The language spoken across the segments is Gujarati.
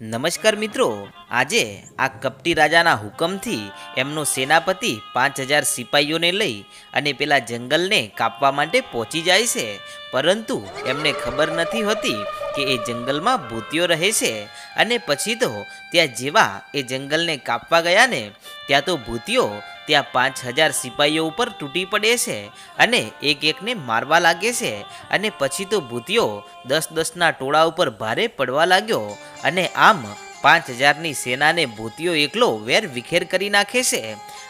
નમસ્કાર મિત્રો, આજે આ કપટી રાજાના હુકમથી એમનો સેનાપતિ પાંચ હજાર સિપાહીઓને લઈ અને પેલા જંગલને કાપવા માટે પહોંચી જાય છે. પરંતુ એમને ખબર નથી હોતી કે એ જંગલમાં ભૂતિઓ રહે છે અને પછી તો ત્યાં જેવા એ જંગલને કાપવા ગયા ને, ત્યાં તો ભૂતિયો ત્યાં પાંચ હજાર સિપાહીઓ ઉપર તૂટી પડે છે અને એક એકને મારવા લાગે છે. અને પછી તો ભૂતિયો દસ દસના ટોળા ઉપર ભારે પડવા લાગ્યો અને આમ પાંચ હજારની સેનાને ભૂતિયો એકલો વેર વિખેર કરી નાખે છે.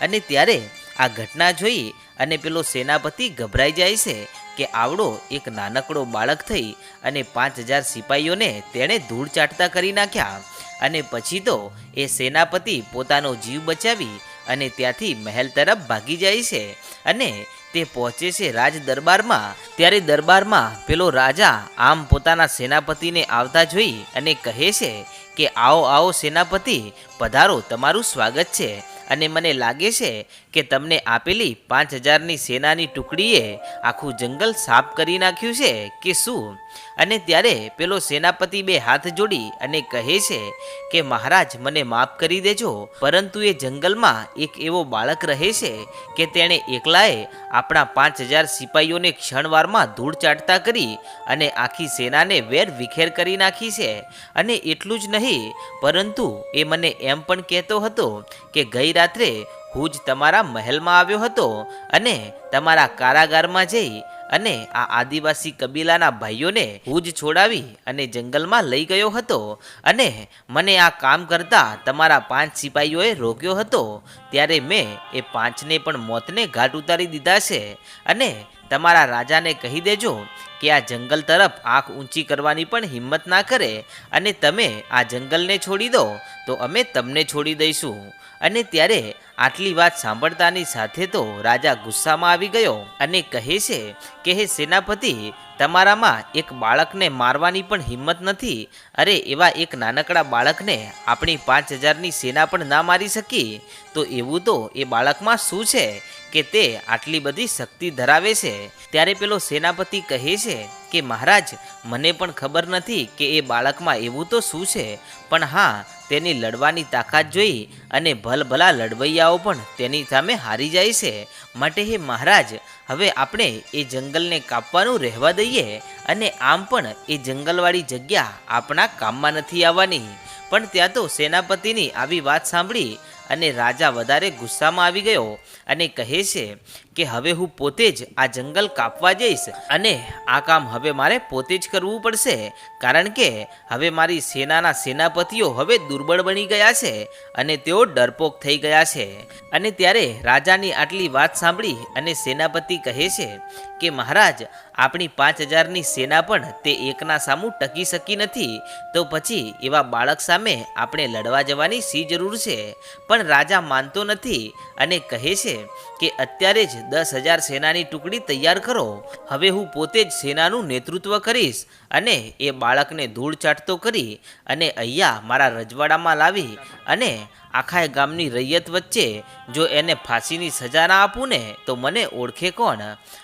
અને ત્યારે આ ઘટના જોઈ અને પેલો સેનાપતિ ગભરાઈ જાય છે કે આવડો એક નાનકડો બાળક થઈ અને પાંચ હજાર સિપાહીઓને તેણે ધૂળ ચાટતા કરી નાખ્યા. અને પછી તો એ સેનાપતિ પોતાનો જીવ બચાવી અને ત્યાંથી મહેલ તરફ ભાગી જાય છે અને તે પહોંચે છે રાજ દરબારમાં ત્યારે દરબારમાં પેલો રાજા આમ પોતાના સેનાપતિને આવતા જોઈ અને કહે છે કે, આવો આવો સેનાપતિ, પધારો, તમારું સ્વાગત છે. અને મને લાગે છે કે તમને આપેલી પાંચ હજારની સેનાની ટુકડીએ આખું જંગલ સાફ કરી નાખ્યું છે કે શું? અને ત્યારે પેલો સેનાપતિ બે હાથ જોડી અને કહે છે કે, મહારાજ, મને માફ કરી દેજો, પરંતુ એ જંગલમાં એક એવો બાળક રહે છે કે તેણે એકલાએ આપણા પાંચ હજાર સિપાહીઓને ક્ષણવારમાં ધૂળ ચાટતા કરી અને આખી સેનાને વેર વિખેર કરી નાખી છે. અને એટલું જ નહીં, પરંતુ એ મને એમ પણ કહેતો હતો કે ગઈ રાત્રે હું જ તમારા મહેલમાં આવ્યો હતો અને તમારા કારાગારમાં જઈ અને આ આદિવાસી કબીલાના ભાઈઓને હું જ છોડાવી અને જંગલમાં લઈ ગયો હતો અને મને આ કામ કરતા તમારા પાંચ સિપાહીઓએ રોક્યો હતો, ત્યારે મેં એ પાંચને પણ મોતને ઘાટ ઉતારી દીધા છે અને તમારા રાજાને કહી દેજો કે આ જંગલ તરફ આંખ ઊંચી કરવાની પણ હિંમત ના કરે અને તમે આ જંગલને છોડી દો તો અમે તમને છોડી દઈશું. અને ત્યારે આટલી વાત સાંભળતાની સાથે તો રાજા ગુસ્સામાં આવી ગયો અને કહે છે કે, હે સેનાપતિ, તમારામાં એક બાળકને મારવાની પણ હિંમત નથી. અરે, એવા એક નાનકડા બાળકને આપણી પાંચ હજારની સેના પણ ના મારી શકી. તો એવું તો એ બાળકમાં શું છે કે તે આટલી બધી શક્તિ ધરાવે છે? ત્યારે પેલો સેનાપતિ કહે છે કે, મહારાજ, મને પણ ખબર નથી કે એ બાળકમાં એવું તો શું છે, પણ હા, તેની લડવાની તાકાત જોઈ અને ભલભલા લડવૈયાઓ પણ તેની સામે હારી જાય છે. માટે હે મહારાજ, હવે આપણે એ જંગલને કાપવાનું રહેવા દઈએ અને આમ પણ એ જંગલવાળી જગ્યા આપણા કામમાં નથી આવવાની. પણ ત્યાં તો સેનાપતિની આવી વાત સાંભળી અને રાજા વધારે ગુસ્સામાં આવી ગયો અને કહે છે કે હવે હું પોતે જ આ જંગલ કાપવા જઈશ અને આ કામ હવે મારે પોતે જ કરવું પડશે. કારણ કે હવે મારી સેનાના સેનાપતિઓ હવે દુર્બળ બની ગયા છે અને તેઓ ડરપોક થઈ ગયા છે. અને ત્યારે રાજાની આટલી વાત સાંભળી અને સેનાપતિ કહે છે કે, મહારાજ, આપણી પાંચ હજારની સેના પણ તે એકના સામું ટકી શકી નથી. તો પછી એવા બાળક સામે આપણે લડવા જવાની સી જરૂર છે? પણ રાજા માનતો નથી અને કહે છે કે, અત્યારે જ દસ હજાર સેનાની ટુકડી તૈયાર કરો. હવે હું પોતે જ સેનાનું નેતૃત્વ કરીશ અને એ બાળકને ધૂળ ચાટતો કરી અને અહીંયા મારા રજવાડામાં લાવી અને આખા ગામની રૈયત વચ્ચે જો એને ફાંસીની સજા ના આપું ને, તો મને ઓળખે કોણ?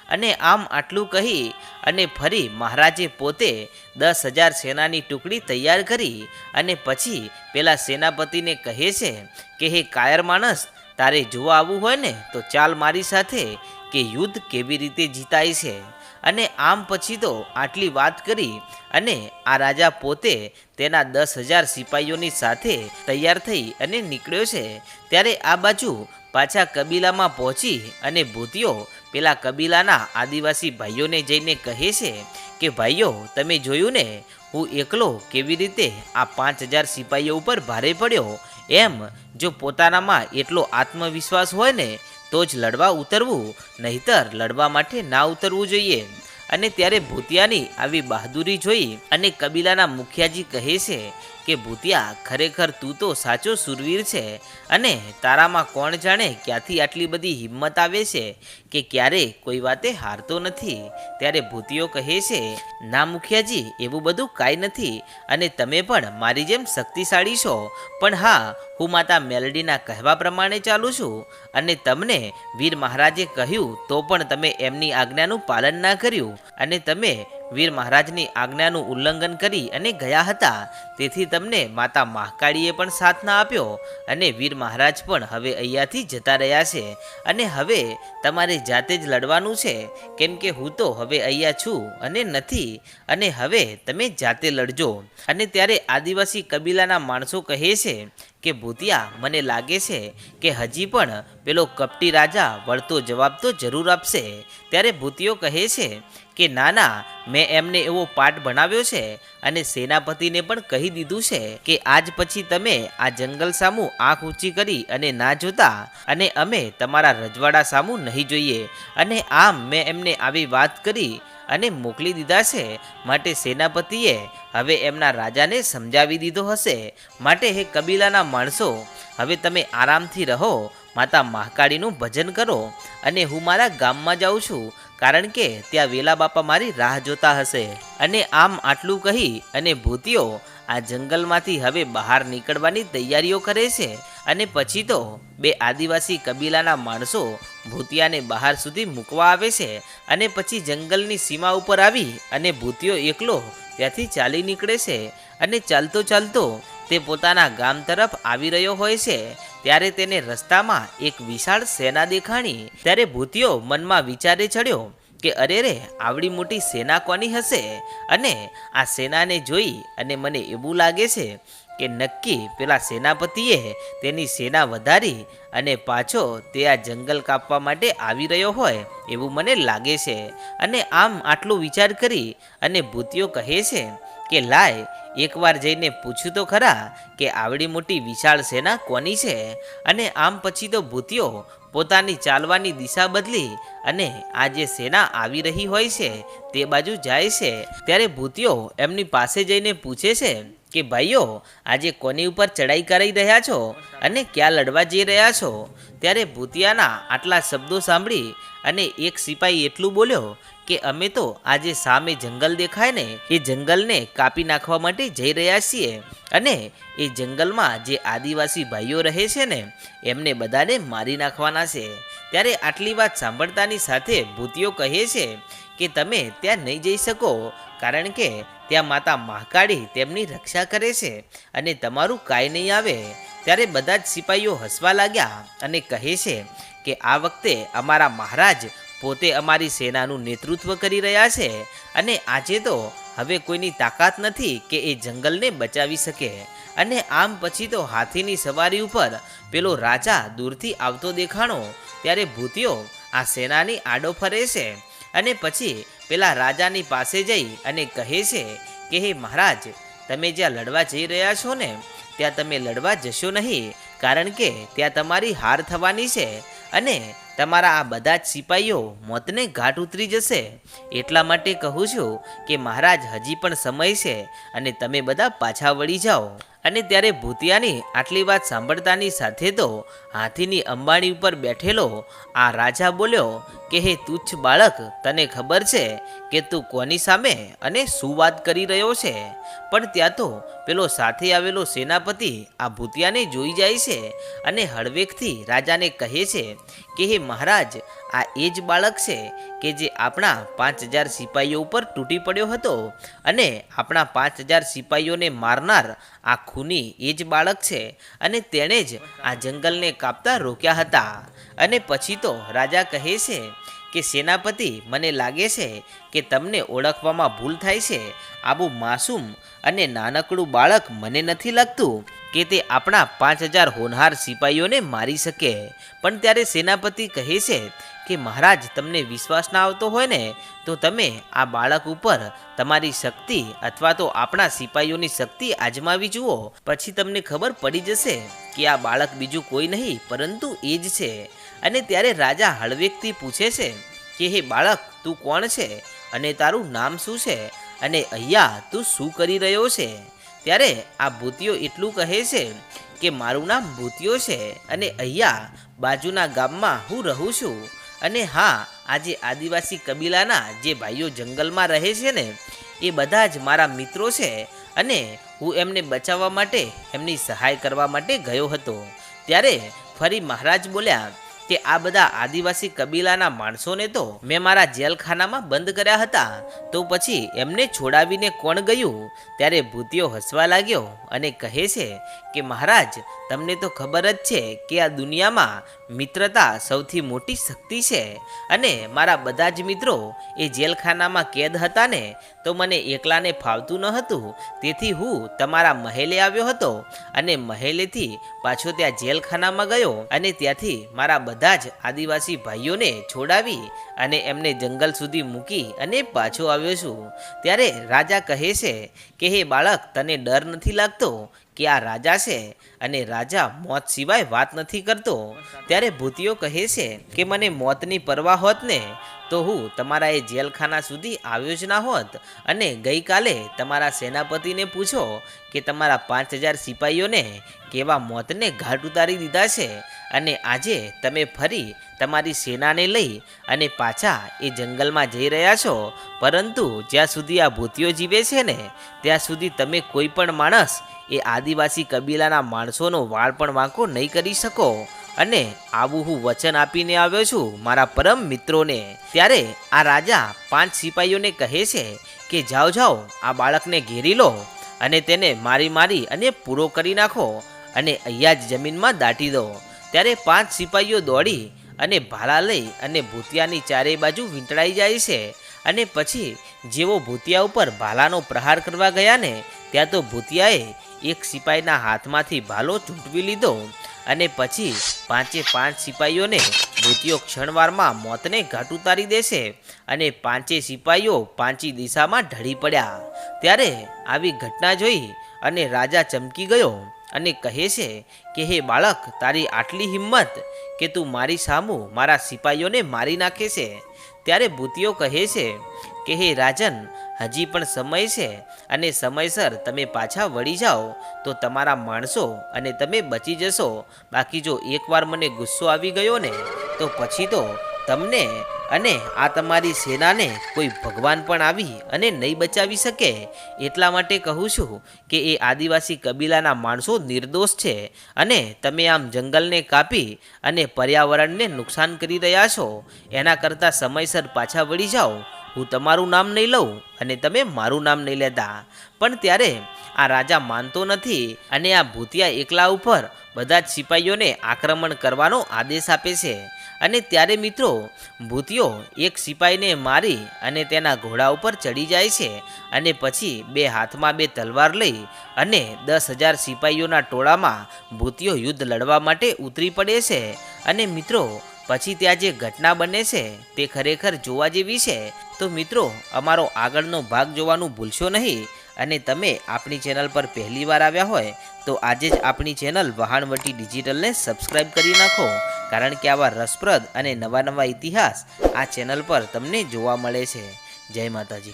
અને આમ આટલું કહી અને ફરી મહારાજે પોતે દસ હજાર સેનાની ટુકડી તૈયાર કરી અને પછી પેલા સેનાપતિને કહે છે કે, હે કાયર માણસ તારે જોવા આવવું હોય ને, તો ચાલ મારી સાથે કે યુદ્ધ કેવી રીતે જીતાય છે. અને આમ પછી તો આટલી વાત કરી અને આ રાજા પોતે તેના દસ હજાર સિપાહીઓની સાથે તૈયાર થઈ અને નીકળ્યો છે. ત્યારે આ બાજુ પાછા કબીલામાં પહોંચી અને ભૂતિયો પેલા કબીલાના આદિવાસી ભાઈઓને જઈને કહે છે કે, ભાઈઓ, તમે જોયું ને હું એકલો કેવી રીતે આ પાંચ હજાર સિપાહીઓ ઉપર ભારે પડ્યો? એમ, જો પોતાનામાં એટલો આત્મવિશ્વાસ હોય ને, તો જ લડવા ઉતરવું, નહીતર લડવા માટે ના ઉતરવું જોઈએ. અને ત્યારે ભૂતિયાની આવી બહાદુરી જોઈ અને કબીલાના મુખિયાજી કહે છે કે ભૂતિયા, ખરેખર તું તો સાચો સુરવીર છે અને તારામાં કોણ જાણે ક્યાંથી આટલી બધી હિંમત આવે છે કે ક્યારે કોઈ વાતે હારતો નથી? ત્યારે ભૂતિયો કહે છે, ના મુખિયાજી, એવું બધું કાંઈ નથી અને તમે પણ મારી જેમ શક્તિશાળી છો. પણ હા, હું માતા મેલડીના કહેવા પ્રમાણે ચાલું છું અને તમને વીર મહારાજે કહ્યું તો પણ તમે એમની આજ્ઞાનું પાલન ના કર્યું અને તમે વીર મહારાજની આજ્ઞાનું ઉલ્લંઘન કરી અને ગયા હતા. તેથી તમને માતા મહાકાળીએ પણ સાથ ના આપ્યો અને વીર મહારાજ પણ હવે અહીંયાથી જતા રહ્યા છે. અને હવે તમારે જાતે જ લડવાનું છે. કેમ કે હું તો હવે અહીંયા છું અને નથી. અને હવે તમે જાતે લડજો. અને ત્યારે આદિવાસી કબીલાના માણસો કહે છે કે ભૂતિયા, મને લાગે છે કે હજી પણ પેલો કપટી રાજા વળતો જવાબ તો જરૂર આપશે. ત્યારે ભૂતિયો કહે છે કે, ના ના, મેં એમને એવો પાઠ ભણાવ્યો છે અને સેનાપતિને પણ કહી દીધું છે કે, આજ પછી તમે આ જંગલ સામું આંખ ઊંચી કરી અને ના જોતા અને અમે તમારા રજવાડા સામું નહીં જોઈએ. અને આમ મેં એમને આવી વાત કરી અને મોકલી દીધા છે. માટે સેનાપતિએ હવે એમના રાજાને સમજાવી દીધો હશે. માટે હે કબીલાના માણસો, હવે તમે આરામથી રહો, માતા મહાકાળીનું ભજન કરો અને હું મારા ગામમાં જાઉં છું, કારણ કે ત્યાં વેલા બાપા મારી રાહ જોતા હશે. અને આમ આટલું કહી અને ભૂતિઓ આ જંગલમાંથી હવે બહાર નીકળવાની તૈયારીઓ કરે છે. અને પછી તો બે આદિવાસી કબીલાના માણસો ભૂતિયાને બહાર સુધી મૂકવા આવે છે અને પછી જંગલની સીમા ઉપર આવી અને ભૂતિયો એકલો ત્યાંથી ચાલી નીકળે છે અને ચાલતો ચાલતો તે પોતાના ગામ તરફ આવી રહ્યો હોય છે. ત્યારે તેને રસ્તામાં એક વિશાળ સેના દેખાણી. ત્યારે ભૂતિયો મનમાં વિચારે ચડ્યો કે અરે રે, આવડી મોટી સેના કોની હશે? અને આ સેનાને જોઈ અને મને એવું લાગે છે કે નક્કી પેલા સેનાપતિએ તેની સેના વધારી અને પાછો તે આ જંગલ કાપવા માટે આવી રહ્યો હોય એવું મને લાગે છે. અને આમ આટલો વિચાર કરી અને ભૂતિયો કહે છે કે, લાય, એકવાર જઈને પૂછ્યું તો ખરા કે આવડી મોટી વિશાળ સેના કોની છે? અને આમ પછી તો ભૂતિયો પોતાની ચાલવાની દિશા બદલી અને આ જે સેના આવી રહી હોય છે તે બાજુ જાય છે. ત્યારે ભૂતિયો એમની પાસે જઈને પૂછે છે કે ભાઈઓ, આજે કોની ઉપર ચડાઈ કરી રહ્યા છો અને ક્યાં લડવા જઈ રહ્યા છો? ત્યારે ભૂતિયાના આટલા શબ્દો સાંભળી અને એક સિપાહી એટલું બોલ્યો કે અમે તો આજે સામે જંગલ દેખાય ને, એ જંગલને કાપી નાખવા માટે જઈ રહ્યા છીએ. અને એ જંગલમાં જે આદિવાસી ભાઈઓ રહે છે ને, એમને બધાને મારી નાખવાના છે. ત્યારે આટલી વાત સાંભળતાની સાથે ભૂતિઓ કહે છે કે, તમે ત્યાં નહીં જઈ શકો. કારણ કે ત્યાં માતા મહાકાળી તેમની રક્ષા કરે છે અને તમારું કાંઈ નહીં આવે. ત્યારે બધા જ સિપાહીઓ હસવા લાગ્યા અને કહે છે કે આ વખતે અમારા મહારાજ પોતે અમારી સેનાનું નેતૃત્વ કરી રહ્યા છે અને આજે તો હવે કોઈની તાકાત નથી કે એ જંગલને બચાવી શકે. અને આમ પછી તો હાથીની સવારી ઉપર પેલો રાજા દૂરથી આવતો દેખાણો, ત્યારે ભૂતિયો આ સેનાની આડો ફરે છે અને પછી પેલા રાજાની પાસે જઈ અને કહે છે કે, હે મહારાજ, તમે જ્યાં લડવા જઈ રહ્યા છો ને, ત્યાં તમે લડવા જશો નહીં, કારણ કે ત્યાં તમારી હાર થવાની છે અને તમારા આ બધા જ સિપાહીઓ મોતને ઘાટ ઉતરી જશે. એટલા માટે કહું છું કે, મહારાજ, હજી પણ સમય છે અને તમે બધા પાછા વળી જાઓ. અને ત્યારે ભૂતિયાની આટલી વાત સાંભળતાની સાથે તો હાથીની અંબાણી ઉપર બેઠેલો આ રાજા બોલ્યો કે હે તુચ્છ બાળક, તને ખબર છે કે તું કોની સામે અને શું વાત કરી રહ્યો છે? પણ ત્યાં તો પેલો સાથે આવેલો સેનાપતિ આ ભૂતિયાને જોઈ જાય છે અને હળવેકથી રાજાને કહે છે કે હે મહારાજ, આ એ જ બાળક છે કે જે આપણા પાંચ હજાર સિપાહીઓ ઉપર તૂટી પડ્યો હતો અને આપણા પાંચ હજાર સિપાહીઓને મારનાર આ ખૂની એ જ બાળક છે અને તેણે જ આ જંગલને કાપતા રોક્યા હતા. અને પછી તો રાજા કહે છે કે, સેનાપતિ, મને લાગે છે કે તમને ઓળખવામાં ભૂલ થાય છે. આવું માસૂમ અને નાનકડું બાળક મને નથી લાગતું કે તે આપણા પાંચ હજાર હોનહાર સિપાહીઓને મારી શકે. પણ ત્યારે સેનાપતિ કહે છે કે, મહારાજ, તમને વિશ્વાસ ના આવતો હોય ને, તો તમે આ બાળક ઉપર તમારી શક્તિ અથવા તો આપણા સિપાહીઓની શક્તિ આજમાવી જુઓ. પછી તમને ખબર પડી જશે કે આ બાળક બીજું કોઈ નહીં, પરંતુ એ જ છે. અને ત્યારે રાજા હળવેકથી પૂછે છે કે, હે બાળક, તું કોણ છે? અને તારું નામ શું છે? અને અહીંયા તું શું કરી રહ્યો છે? ત્યારે આ ભૂતિયો એટલું કહે છે કે, મારું નામ ભૂતિયો છે અને અહીંયા બાજુના ગામમાં હું રહું છું. અને હા, આજે આદિવાસી કબીલાના જે ભાઈઓ જંગલમાં રહે છે ને, એ બધા જ મારા મિત્રો છે. અને હું એમને બચાવવા માટે, એમની સહાય કરવા માટે ગયો હતો. ત્યારે ફરી મહારાજ બોલ્યા કે આ બધા આદિવાસી કબીલાના માણસોને તો મેં મારા જેલખાનામાં બંધ કર્યા હતા. તો પછી એમને છોડાવીને કોણ ગયું? ત્યારે ભૂતિયો હસવા લાગ્યો અને કહે છે કે, મહારાજ, તમને તો ખબર જ છે કે આ દુનિયામાં મિત્રતા સૌથી મોટી શક્તિ છે અને મારા બધા જ મિત્રો એ જેલખાનામાં કેદ હતા ને તો મને એકલાને ફાવતું ન હતું. તેથી હું તમારા મહેલે આવ્યો હતો અને મહેલેથી પાછો ત્યાં જેલખાનામાં ગયો અને ત્યાંથી મારા બધા જ આદિવાસી ભાઈઓને છોડાવી અને એમને જંગલ સુધી મૂકી અને પાછો આવ્યો છું. ત્યારે રાજા કહે છે કે, હે બાળક, તને ડર નથી લાગતો કે આ રાજા છે? અને રાજા મોત સિવાય વાત નથી કરતો. ત્યારે ભૂતિયો કહે છે કે, મને મોતની પરવા હોત ને તો હું તમારા એ જેલખાના સુધી આવ્યો જ ના હોત અને ગઈકાલે તમારા સેનાપતિને પૂછો કે તમારા પાંચ હજાર સિપાહીઓને કેવા મોતને ઘાટ ઉતારી દીધા છે અને આજે તમે ફરી તમારી સેનાને લઈ અને પાછા એ જંગલમાં જઈ રહ્યા છો. પરંતુ જ્યાં સુધી આ ભૂતિઓ જીવે છે ને, ત્યાં સુધી તમે કોઈ પણ માણસ એ આદિવાસી કબીલાના માણસોનો વાળ પણ વાંકો નહીં કરી શકો. અને આવું હું વચન આપીને આવ્યો છું મારા પરમ મિત્રોને. ત્યારે આ રાજા પાંચ સિપાહીઓને કહે છે કે, જાઓ જાઓ, આ બાળકને ઘેરી લો અને તેને મારી મારી અને પૂરો કરી નાખો અને અહીંયા જ જમીનમાં દાટી દો. ત્યારે પાંચ સિપાહીઓ દોડી અને ભાલા લઈ અને ભૂતિયાની ચારે બાજુ વીંટળાઈ જાય છે અને પછી જેવો ભૂતિયા ઉપર ભાલાનો પ્રહાર કરવા ગયા ને ત્યાં તો ભૂતિયાએ એક સિપાહીના હાથમાંથી ભાલો ચૂંટવી લીધો અને પછી પાંચે પાંચ સિપાહીઓને ભૂતિયો ક્ષણવારમાં મોતને ઘાટ ઉતારી દેશે અને પાંચે સિપાહીઓ પાંચી દિશામાં ઢળી પડ્યા. ત્યારે આવી ઘટના જોઈ અને રાજા ચમકી ગયો અને કહે છે કે, હે બાળક, તારી આટલી હિંમત કે તું મારી સામું મારા સિપાહીઓને મારી નાખે છે. ત્યારે ભૂતિયો કહે છે કે, હે રાજન હજી પણ સમય છે અને સમયસર તમે પાછા વળી જાઓ, તો તમારા માણસો અને તમે બચી જશો. બાકી જો એકવાર મને ગુસ્સો આવી ગયો ને, તો પછી તો તમને અને આ તમારી સેનાને કોઈ ભગવાન પણ આવી અને નહીં બચાવી શકે. એટલા માટે કહું છું કે એ આદિવાસી કબીલાના માણસો નિર્દોષ છે અને તમે આમ જંગલને કાપી અને પર્યાવરણને નુકસાન કરી રહ્યા છો. એના કરતાં સમયસર પાછા વળી જાઓ હું તમારું નામ નહીં લઉં અને તમે મારું નામ નહીં લેતા. પણ ત્યારે આ રાજા માનતો નથી અને આ ભૂતિયા એકલા ઉપર બધા જ સિપાહીઓને આક્રમણ કરવાનો આદેશ આપે છે. અને ત્યારે મિત્રો, ભૂતિયો એક સિપાહીને મારી અને તેના ઘોડા ઉપર ચડી જાય છે અને પછી બે હાથમાં બે તલવાર લઈ અને દસ હજાર સિપાહીઓના ટોળામાં ભૂતિયો યુદ્ધ લડવા માટે ઉતરી પડે છે. અને મિત્રો પછી ત્યાં જે ઘટના બને છે, તે ખરેખર જોવા જેવી છે? તો મિત્રો, અમારો આગળનો ભાગ જોવાનું ભૂલશો નહીં અને તમે આપણી ચેનલ પર પહેલી વાર આવ્યા હોય, તો આજે જ આપણી ચેનલ વહાણવટી ડિજિટલને સબસ્ક્રાઇબ કરી નાખો, કારણ કે આવા રસપ્રદ અને નવા નવા ઇતિહાસ આ ચેનલ પર તમને જોવા મળે છે. જય માતાજી.